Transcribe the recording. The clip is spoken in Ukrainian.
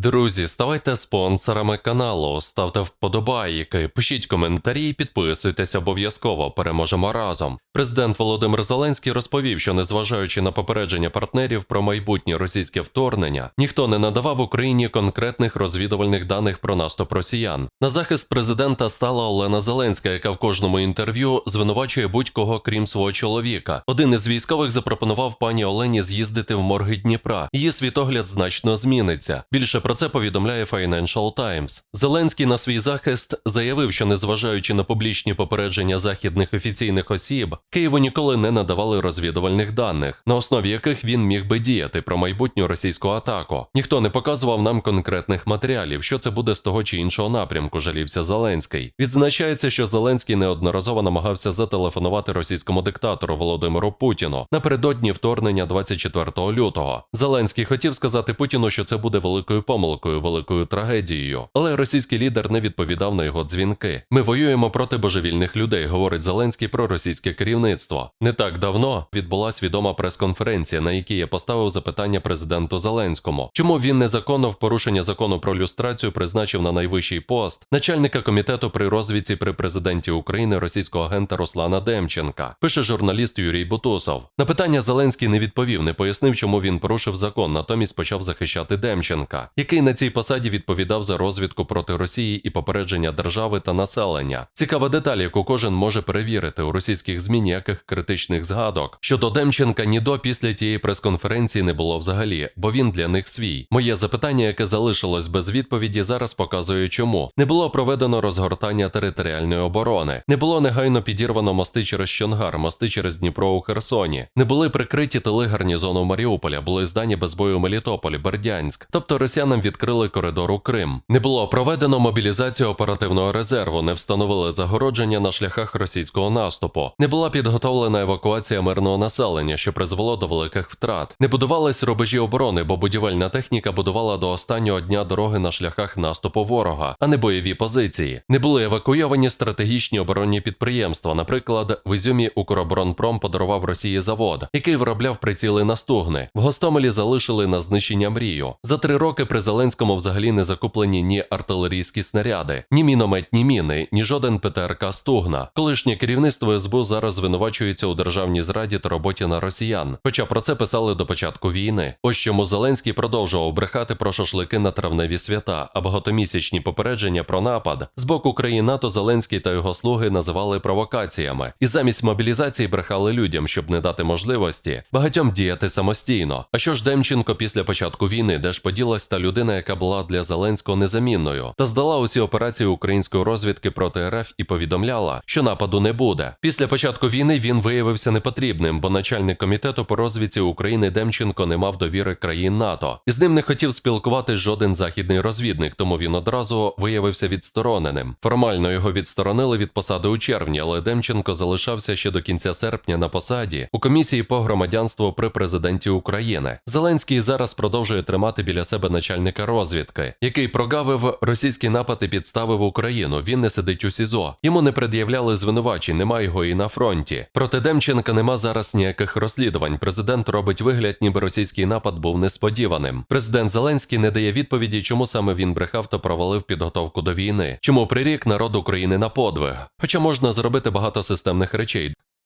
Друзі, ставайте спонсорами каналу, ставте вподобайки, пишіть коментарі, і підписуйтесь обов'язково. Переможемо разом. Президент Володимир Зеленський розповів, що незважаючи на попередження партнерів про майбутнє російське вторгнення, ніхто не надавав Україні конкретних розвідувальних даних про наступ росіян. На захист президента стала Олена Зеленська, яка в кожному інтерв'ю звинувачує будь-кого крім свого чоловіка. Один із військових запропонував пані Олені з'їздити в морги Дніпра. Її світогляд значно зміниться. Більше про це повідомляє Financial Times. Зеленський на свій захист заявив, що незважаючи на публічні попередження західних офіційних осіб, Києву ніколи не надавали розвідувальних даних, на основі яких він міг би діяти про майбутню російську атаку. Ніхто не показував нам конкретних матеріалів, що це буде з того чи іншого напрямку, жалівся Зеленський. Відзначається, що Зеленський неодноразово намагався зателефонувати російському диктатору Володимиру Путіну напередодні вторгнення 24 лютого. Зеленський хотів сказати Путіну, що це буде великою помилкою, великою трагедією. Але російський лідер не відповідав на його дзвінки. Ми воюємо проти божевільних людей, говорить Зеленський про російське керівництво. Не так давно відбулася відома прес-конференція, на якій я поставив запитання президенту Зеленському, чому він незаконно в порушення закону про люстрацію призначив на найвищий пост начальника комітету при розвідці при президенті України російського агента Руслана Демченка. Пише журналіст Юрій Бутусов. На питання Зеленський не відповів, не пояснив, чому він порушив закон, натомість почав захищати Демченка, який на цій посаді відповідав за розвідку проти Росії і попередження держави та населення. Цікава деталь, яку кожен може перевірити у російських змі ніяких критичних згадок. Щодо Демченка, ні до після тієї прес-конференції не було взагалі, бо він для них свій. Моє запитання, яке залишилось без відповіді, зараз показує, чому не було проведено розгортання територіальної оборони, не було негайно підірвано мости через Щонгар, мости через Дніпро у Херсоні, не були прикриті тили гарнізону Маріуполя, були здані без бою Мелітополь, Бердянськ. Тобто росіянам відкрили коридор у Крим. Не було проведено мобілізацію оперативного резерву, не встановили загородження на шляхах російського наступу. Не була підготовлена евакуація мирного населення, що призвело до великих втрат. Не будувались рубежі оборони, бо будівельна техніка будувала до останнього дня дороги на шляхах наступу ворога, а не бойові позиції. Не були евакуйовані стратегічні оборонні підприємства. Наприклад, в Ізюмі Укроборонпром подарував Росії завод, який виробляв приціли на стугни. В Гостомелі залишили на знищення мрію. За три роки при Зеленському взагалі не закуплені ні артилерійські снаряди, ні мінометні міни, ні жоден ПТРК Стугна. Колишнє керівництво СБУ зараз звинувачується у державній зраді та роботі на росіян. Хоча про це писали до початку війни. Ось чому Зеленський продовжував брехати про шашлики на травневі свята, а багатомісячні попередження про напад з боку країн НАТО Зеленський та його слуги називали провокаціями, і замість мобілізації брехали людям, щоб не дати можливості багатьом діяти самостійно. А що ж Демченко після початку війни, де ж поділась та людина, яка була для Зеленського незамінною, та здала усі операції української розвідки проти РФ і повідомляла, що нападу не буде. Після початку війни він виявився непотрібним, бо начальник комітету по розвідці України Демченко не мав довіри країн НАТО, і з ним не хотів спілкуватись жоден західний розвідник, тому він одразу виявився відстороненим. Формально його відсторонили від посади у червні, але Демченко залишався ще до кінця серпня на посаді у комісії по громадянству при президенті України. Зеленський зараз продовжує тримати біля себе начальника розвідки, який прогавив російський напад і підставив Україну. Він не сидить у СІЗО. Йому не пред'являли звинувачень, немає його і на фронті. Проти Демченка нема зараз ніяких розслідувань. Президент робить вигляд, ніби російський напад був несподіваним. Президент Зеленський не дає відповіді, чому саме він брехав та провалив підготовку до війни, чому прирік народ України на подвиг. Хоча можна зробити багато системних речей.